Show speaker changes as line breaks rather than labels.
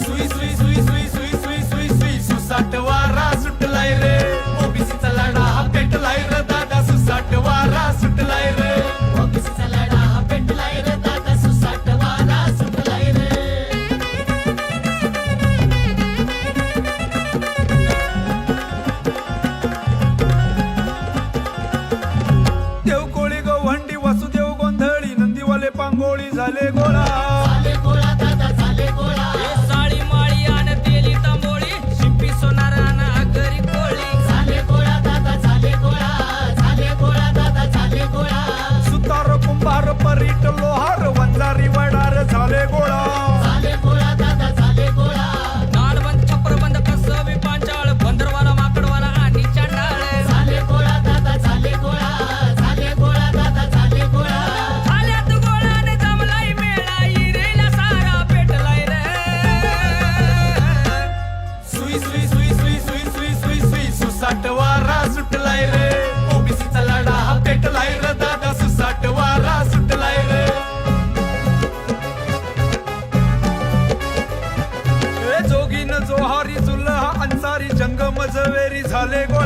सुई सुई सुई सुई सुई सुई सुई सुई सुसाट वारा सुटलाय रे. ओबीसीचा लढा हा पेटलाय रे दादा सुसाट वारा सुटलाय रे.
ओबीसीचा लढा हा पेटलाय रे दादा सुसाट वारा सुटलाय रे.
देव कोळी गवंडी वासुदेव गोंधळी नंदीवाले पांगोळी झाले गोळा. सुई सुई सुई सुई सुई सुई सुई सुई सुसाट वारा सुटलाय रे. ओबीसीचा लढा हा पेटलाय रे दादा सुसाट वारा सुटलाय रे. जोगीन जोहारी जुल्हा अंसारी जंग मजवेरी झाले गो.